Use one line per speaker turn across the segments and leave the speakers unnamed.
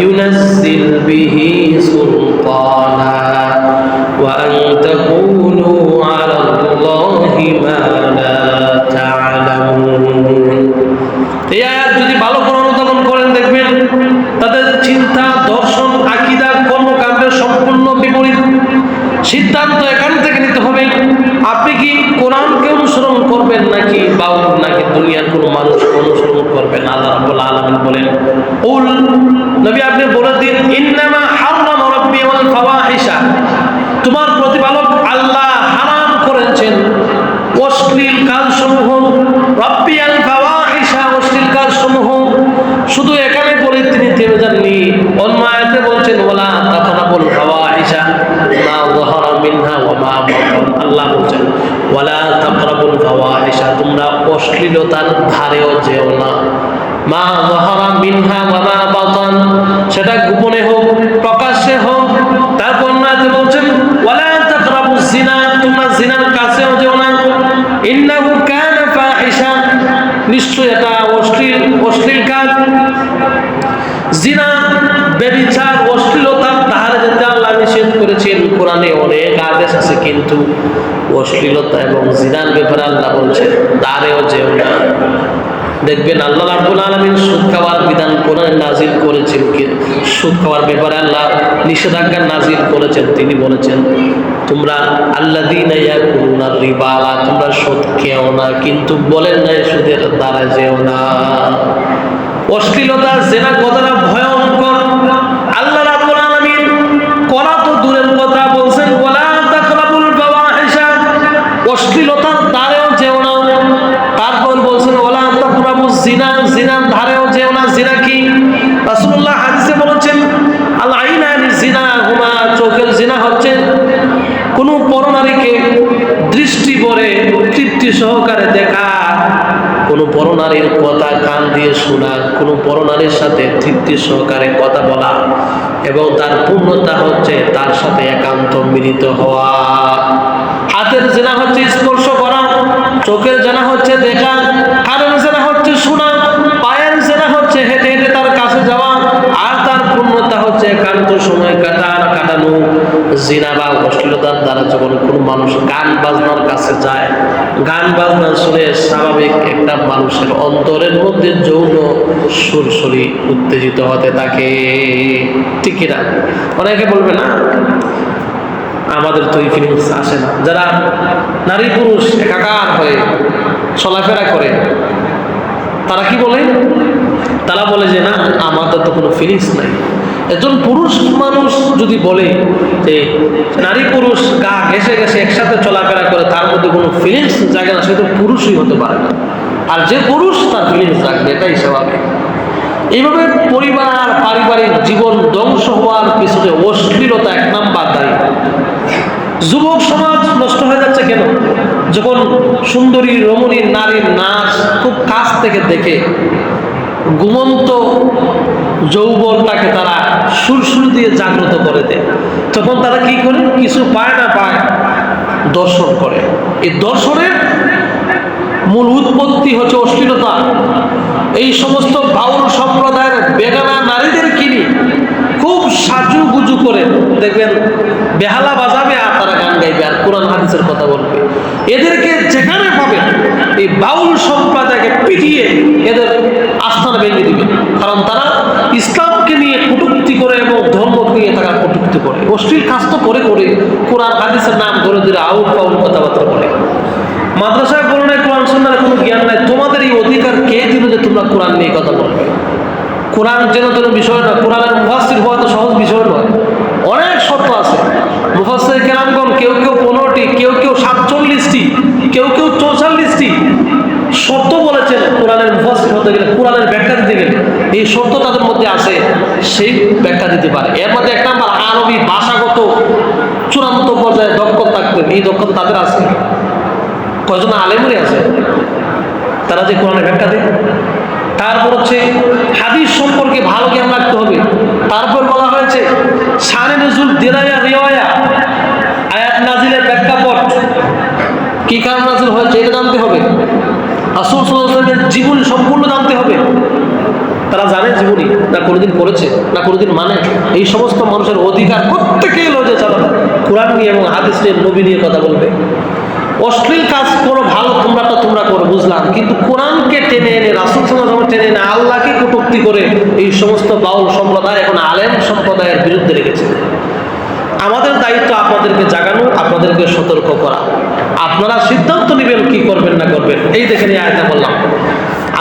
ينزل به سلطانا وأن تقولوا على الله ما لا تعلمون এই আয়াত যদি ভালো করে অনুধাবন করেন দেখবেন তাদের চিন্তা দর্শন আকিদা কর্মকাণ্ডের সম্পূর্ণ বিপরীত সিদ্ধান্ত এখান থেকে নিতে হবে আপনি কি কোরআনকে অনুসরণ করবেন নাকি বাউল নাকি দুনিয়ার কোনো মানুষ অনুসরণ করবে না, আল্লাহ রাব্বুল আলামিন বলেন উল নবী আপনি বলে দিন, ইন্নামা হারাম রাব্বি ওয়াল ফাওয়াহিশা তোমার প্রতিপালক আল্লাহ হারাম করেছেন অশ্লীল কাজসমূহ রব্বি আল ফাওয়াহিশা অশ্লীল কাজসমূহ শুধু এখানে বলে তিনি থেমে যাননি অন্য আয়াতে বলছেন ওলা তাকরাবুল ফাওয়াহিশা মা যাহারা মিনহা ওয়া মা বাতান আল্লাহ বলছেন ওয়ালা তাকরাবুল ফাওয়াহিশা তোমরা ধারেও যেও না। মা মহারাম মিনহা ওয়া কোরআনে অনেক আদেশ আছে, কিন্তু অশ্লীলতা এবং জিনার ব্যাপারে আল্লাহ বলছেন তারেও যেও না। দেখবেন আল্লাহ রাব্বুল আলামিন সুদ খাওয়ার বিধান কোরআনে নাজিল করেছেন সুদ খাওয়ার ব্যাপারে আল্লাহ নিষেধাজ্ঞা নাজিল করেছেন। তিনি বলেছেন, তোমরা আল্লাযীনা ইয়াকুলুনা রিবালা তোমরা সুদ খেও না, কিন্তু বলেন না সুদের দ্বারা যেও না। অশ্লীলতা, জেনা কতটা ভয়ঙ্কর। কোনো পরনারীর সাথে তৃপ্তি সহকারে কথা বলা এবং তার পূর্ণতা হচ্ছে তার সাথে একান্ত মিলিত হওয়া। হাতের জেনা হচ্ছে স্পর্শ করা, চোখের জেনা হচ্ছে দেখা কানের জেনা হচ্ছে শোনা, পায়ের জেনা হচ্ছে হেঁটে হেঁটে তার কাছে যাওয়া, আর তার পূর্ণতা হচ্ছে একান্ত সময় কাটার, কাটানো। জিনা বা অশ্লীলতার দ্বারা যখন কোনো মানুষ গান বাজনার কাছে যায় গান বাজনা শুনে স্বাভাবিক একটা মানুষের অন্তরের মধ্যে যৌন সুরসুরি উত্তেজিত হতে থাকে। ঠিক কিনা অনেকে বলবে, না, আমাদের তো এই ফিলিংস আসে না। যারা নারী পুরুষ একাকার হয়ে চলাফেরা করে, তারা কি বলে? তারা বলে যে, না, আমাদের তো কোনো ফিলিংস নাই। একজন পুরুষ মানুষ যদি বলে যে নারী পুরুষ গা ঘেসে ঘেসে একসাথে চলাফেরা করে, তার মধ্যে কোনো ফিলিংস জাগে না, সে তো পুরুষই হতে পারে না। আর যে পুরুষ তার ফিলিংস রাখবে এটাই স্বাভাবিক। এইভাবে পরিবার পারিবারিক জীবন ধ্বংস হওয়ার পিছনে অশ্লীলতা এক নাম্বার দায়ী যুবক সমাজ নষ্ট হয়ে যাচ্ছে কেন? যখন সুন্দরী রমণীর নারীর নাচ খুব কাছ থেকে দেখে ঘুমন্ত যৌবনটাকে তারা সুরসুর দিয়ে জাগ্রত করে দেয়। তখন তারা কি করে? কিছু পায় না পায় দর্শন করে। এই দর্শনের মূল উৎপত্তি হচ্ছে অশ্লীলতা। এই সমস্ত বাউল সম্প্রদায়ের বেগানা নারীদের কিনি খুব সাজু গুজু করে দেখবেন, বেহালা বাজাবে আর তারা গান গাইবে আর কোরআন হাদিসের কথা বলবে। এদেরকে যেখানে পাবে এই বাউল সম্প্রদায়কে পিটিয়ে এদের কারণ তারা ইসলামকে নিয়ে কটুক্তি করে এবং ধর্মকে নিয়ে তারা কটুক্তি করে। অশ্লীল কাজ তো করে করে কোরআন, হাদিসের নাম ধরে ধরে আউট পাউল কথাবার্তা বলে। মাদ্রাসায় বলো নাই, কোরআন সন্ন্যার কোনো জ্ঞান নাই। তোমাদের এই অধিকার কে দিল যে তোমরা কোরআন নিয়ে কথা বলবে? কোরআন যেন তেন বিষয় না কোরআনের মুহাসির হওয়া তো সহজ বিষয় নয় অনেক শর্ত আছে মুফাসির কেরামগণ কেউ কেউ পনেরোটি কেউ কেউ সাতচল্লিশটি কেউ কেউ চৌচল্লিশটি শর্ত বলেছেন কোরআনের মুফাসির হতে গেলে কোরআনের ব্যাখ্যা দিতে গেলে এই শর্ত তাদের মধ্যে আছে সেই ব্যাখ্যা দিতে পারে এর মধ্যে এক নাম্বার আরবি ভাষাগত চূড়ান্ত পর্যায়ে দক্ষতা থাকবে এই দক্ষতা তাদের আছে? কয়জন আলেমরে আছে? তারা যে কোরআনে ব্যাখ্যা দেয়। তারপর হচ্ছে হাদিস সম্পর্কে ভালো জ্ঞান রাখতে হবে। তারপর বলা হয়েছে সানে নজুল দেরায়া রেওয়ায়া, আয়াত নাজিলের প্রেক্ষাপট কি কারণ নাজিল হয়েছে? এটা জানতে হবে। আসল জীবন সম্পূর্ণ জানতে হবে তারা জানে জীবনী না কোনোদিন পড়েছে, না কোনোদিন মানে এই সমস্ত মানুষের অধিকার প্রত্যেকেই লজে চালাবে। কোরআন নিয়ে এবং হাদিস নিয়ে নবী নিয়ে কথা বলবে। অশ্লীল কাজ করো, ভালো তোমরা তো তোমরা করো, বুঝলাম। কিন্তু কোরআনকে টেনে এনে, রাসুল সাল্লাহ টেনে এনে আল্লাহকে কটুক্তি করে এই সমস্ত বাউল সম্প্রদায় এখন আলেম সম্প্রদায়ের বিরুদ্ধে রেখেছে। আমাদের দায়িত্ব আপনাদেরকে জাগানো, আপনাদেরকে সতর্ক করা। আপনারা সিদ্ধান্ত নেবেন কি করবেন না করবেন, এই দেখে নিয়ে আয়তা বললাম।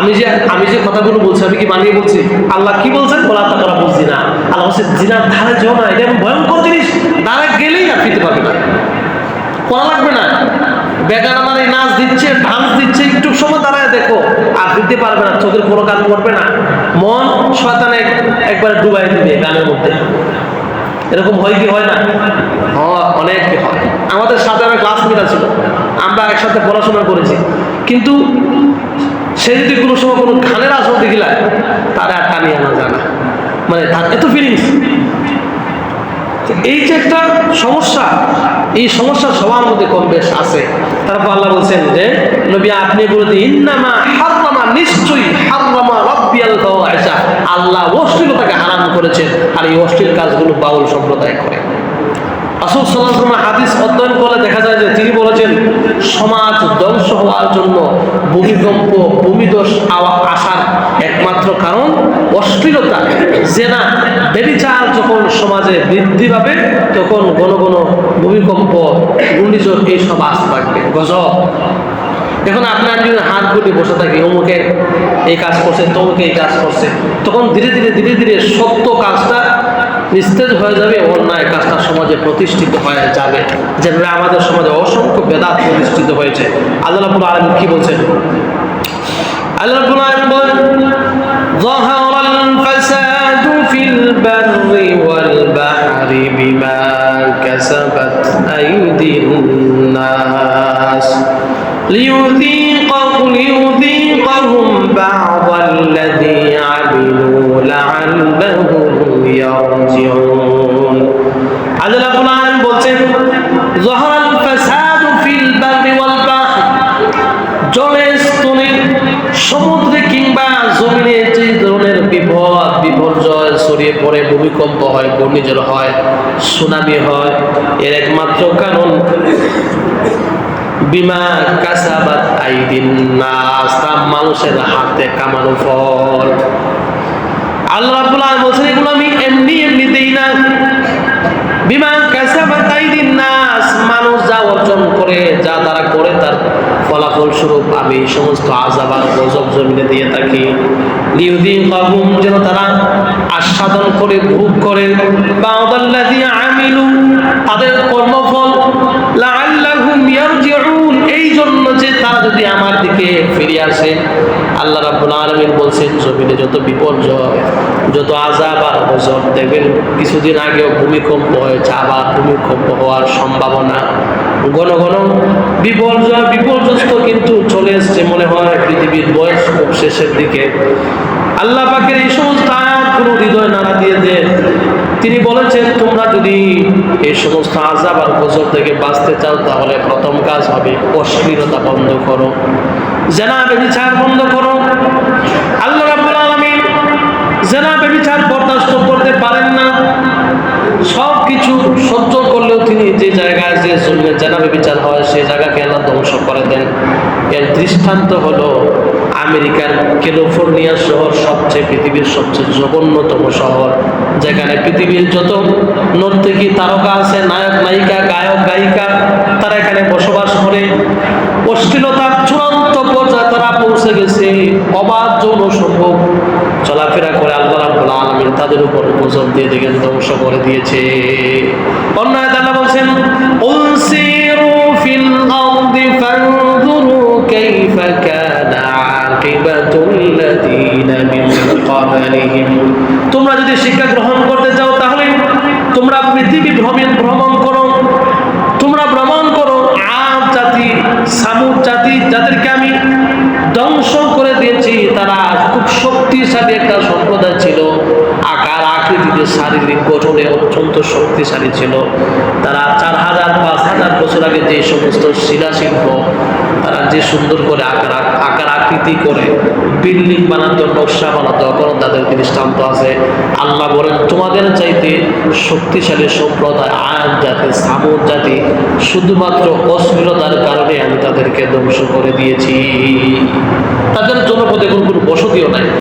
আমি যে আমি যে কথাগুলো বলছি, আমি কি বানিয়ে বলছি? আল্লাহ কি বলছেন? বলা তারা বলছি না আল্লাহ হচ্ছে জিনার ধারে যেও না এটা ভয়ঙ্কর জিনিস। দ্বারা গেলেই আর ফিরতে পারবে না। করা লাগবে না। বেগান এই নাচ দিচ্ছে ডান্স দিচ্ছে, একটু সময় দাঁড়ায় দেখো। আর দিতে পারবে না, চোখের কোনো কাজ করবে না। মন শয়তানে একবার ডুবাই দিবে গানের মধ্যে। এরকম হয় কি হয় না? হ্যাঁ অনেক হয়। আমাদের সাথে আমার ক্লাসমেট ছিল আমরা একসাথে পড়াশোনা করেছি। কিন্তু সে যদি কোনো সময় কোনো গানের আসল দেখিলা, তার আর টানিয়ে আনা যায় না মানে তার এত ফিলিংস এই যে একটা সমস্যা, এই সমস্যা সবার মধ্যে কম বেশ আছে। তারপর আল্লাহ বলছেন যে, নবী আপনি বলে দিন, ইন্নামা নিশ্চয়ই হাররামা রাব্বিয়াল আল্লাহ অশ্লীলতাকে হারাম করেছেন, আর এই অশ্লীল কাজগুলো বাউল সম্প্রদায় করে। আসল সাল্লাহ হাদিস অধ্যয়ন করলে দেখা যায় যে তিনি বলেছেন, সমাজ ধ্বংস হওয়ার জন্য ভূমিকম্প, ভূমিদোষ আসার একমাত্র কারণ অশ্লীলতা, জেনা বেবিচার যখন সমাজে বৃদ্ধি পাবে, তখন ঘন ঘন ভূমিকম্প, ঘূর্ণিঝড় এইসব আস থাকবে গজব। এখন আপনার যদি হাত গুটি বসে থাকে, অমুকে এই কাজ করছে, তমুকে এই কাজ করছে, তখন ধীরে ধীরে ধীরে ধীরে সত্য কাজটা নিস্তেজ হয়ে যাবে অন্যায় কাজটা সমাজে প্রতিষ্ঠিত হয়ে যাবে যেভাবে আমাদের সমাজে অসংখ্য বেদাত প্রতিষ্ঠিত হয়েছে আল্লাহ রাব্বুল আলামিন কি বলছেন আল্লাহ রাব্বুল আলামিন বলেন ظهر الفساد في البر والبحر بما كسبت أيدي الناس ليذيقهم ليذيقهم بعض الذي عملوا لعلهم يرجعون আল্লাহ রাব্বুল আলামিন বলছেন ظهر الفساد في البر والبحر জলে স্থলে সমুদ্রে কিংবা জমিনে যে ধরনের বিপদ বিপর্যয় ছড়িয়ে পড়ে ভূমিকম্প হয় ঘূর্ণিঝড় হয় সুনামি হয় এর একমাত্র কারণ বিমা কাসাবাত আইদিন নাস তা মানুষের হাতে কামানো ফল আল্লাহ রাব্বুল আলামিন এগুলো আমি এমনি এমনি দেই না। বিমা কাসাবাত আইদিন নাস, মানুষ যা অর্জন করে, যা তারা করে, তার ফলাফল স্বরূপ আমি এই সমস্ত আযাব আর গজব জমিনে দিয়ে থাকি। লিউদিন কাহুম যেন তারা আস্বাদন করে, ভোগ করে। বাউদাল্লাযী আমিলু, তাদের কর্মফল যদি আমার দিকে ফিরে আসে, আল্লাহ রাব্বুল আলামিন বলছেন, জমিনে যত বিপর্যয়, যত আযাব আর গজব দেখবেন কিছুদিন আগেও ভূমিকম্প হয়েছে, আবার ভূমিকম্প হওয়ার সম্ভাবনা। ঘন ঘন বিপর্যয়, বিপর্যস্ত কিন্তু চলে এসছে মনে হয় পৃথিবীর বয়স খুব শেষের দিকে। আল্লাহ পাকের এই সমস্ত কোনো হৃদয় নাড়া দিয়ে যে তিনি বলেছেন, তোমরা যদি এই সমস্ত আজাব আর গজব থেকে বাঁচতে চাও, তাহলে প্রথম কাজ হবে অশ্লীলতা বন্ধ করো। জেনা বেবিচার বন্ধ করো। আল্লাহ রাব্বুল আলামিন জেনা বেবিচার বরদাস্ত করতে পারেন না। সব কিছু সহ্য করলেও তিনি যে জায়গায় যে জন্মের জানাবে বিচার হয় সেই জায়গাকে আল্লাহ ধ্বংস করে দেন। এর দৃষ্টান্ত হলো আমেরিকার ক্যালিফোর্নিয়া শহর সবচেয়ে পৃথিবীর সবচেয়ে জঘন্যতম শহর। যেখানে পৃথিবীর যত নর্তকী তারকা আছে, নায়ক, নায়িকা, গায়ক, গায়িকা, তারা এখানে বসবাস করে। অশ্লীলতার চূড়ান্ত পর্যায়ে তারা পৌঁছে গেছে। অবাধ যৌন সম্ভব চলাফেরা করে আল্লাহ রাব্বুল আলামিন তাদের উপর গজব দিয়ে দেখেন, ধ্বংস করে দিয়েছে। অন্য আয়াতে আল্লাহ বলছেন ফিল আরদি কাইফা কানা আকিবাতুল লাযিনা মিন ক্বাবলিহিম তোমরা যদি শিক্ষা গ্রহণ করতে চাও তাহলে তোমরা পৃথিবী ভ্রমণ ভ্রমণ করো। তোমরা ভ্রমণ করো। আদ জাতি, সামুদ জাতি, যাদেরকে আমি ধ্বংস করে দিয়েছি, তারা খুব শক্তিশালী একটা সম্প্রদায় ছিল। আকৃতিতে শারীরিক গঠনে অত্যন্ত শক্তিশালী ছিল। তারা চার হাজার, পাঁচ হাজার বছর আগে যে সমস্ত শিলা শিল্প তারা যে সুন্দর করে আকার আকার আকৃতি করে বিল্ডিং বানাতো, নকশা বানাতো, এখনও তাদের দৃষ্টান্ত আছে। আল্লাহ বলেন, তোমাদের চাইতে শক্তিশালী সম্প্রদায় আয়াত জাতি, সামুদ জাতি শুধুমাত্র অশ্লীলতার কারণে আমি তাদেরকে ধ্বংস করে দিয়েছি। তাদের জনপদে কোনো কোনো বসতিও নাই।